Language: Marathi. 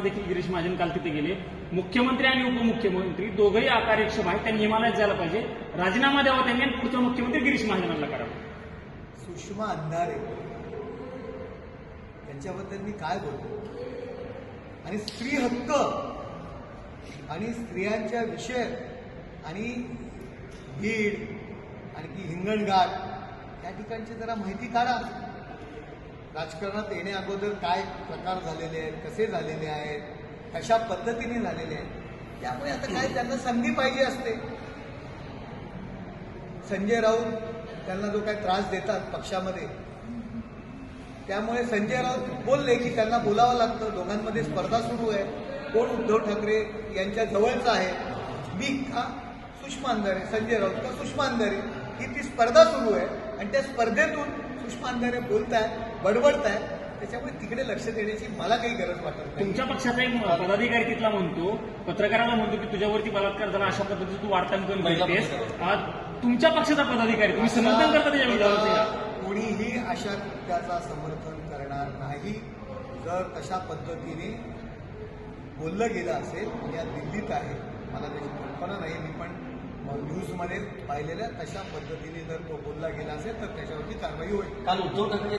देखील गिरीश महाजन काल तिथे गेले. मुख्यमंत्री आणि उपमुख्यमंत्री दोघंही अकार्यक्षम आहेत. त्या नियमालाच जायला पाहिजे. राजीनामा द्यावा त्यांनी आणि पुढचा मुख्यमंत्री गिरीश महाजनांना करावा. सुषमा अंधारे त्यांच्याबद्दल मी काय बोलतो आणि स्त्री हक्क आणि स्त्रियांच्या विषय आणि बीड आणखी हिंगणघाट या ठिकाणची जरा माहिती काढा. राजकारणात येण्या अगोदर काय प्रकार झालेले आहेत कसे झालेले आहेत कशा पद्धतीने झालेले आहेत त्यामुळे आता काय त्यांना संधी पाहिजे असते. संजय राऊत त्यांना जो काय त्रास देतात पक्षामध्ये त्यामुळे संजय राऊत बोलले की त्यांना बोलावं लागतं. दोघांमध्ये स्पर्धा सुरू आहे. कोण उद्धव ठाकरे यांच्या जवळचा आहे? मी का? सुषमा अंधारे. संजय राऊत का? सुषमा अंधारे. ही ती स्पर्धा सुरू आहे. आणि त्या स्पर्धेतून सुषमा अंधारे बोलताय बडबडताय त्याच्यामुळे तिकडे लक्ष देण्याची मला काही गरज वाटत नाही. तुमच्या पक्षाचा एक पदाधिकारी तिथला म्हणतो पत्रकाराला म्हणतो की तुझ्यावरती बलात्कार झाला अशा पद्धतीचं तू वार्तांकन करतेस. आज तुमच्या पक्षाचा पदाधिकारी तुम्ही समर्थन करता त्याच्या विरोधात कोणीही अशा कृत्याचा समर्थन करणार नाही. जर तशा पद्धतीने बोललं गेलं असेल या दिल्लीत आहे मला त्याची कल्पना नाही मी पण न्यूजमध्ये पाहिलेल्या तशा पद्धतीने जर तो बोलला गेला असेल तर त्याच्यावरती कारवाई होईल. काल उद्धव ठाकरे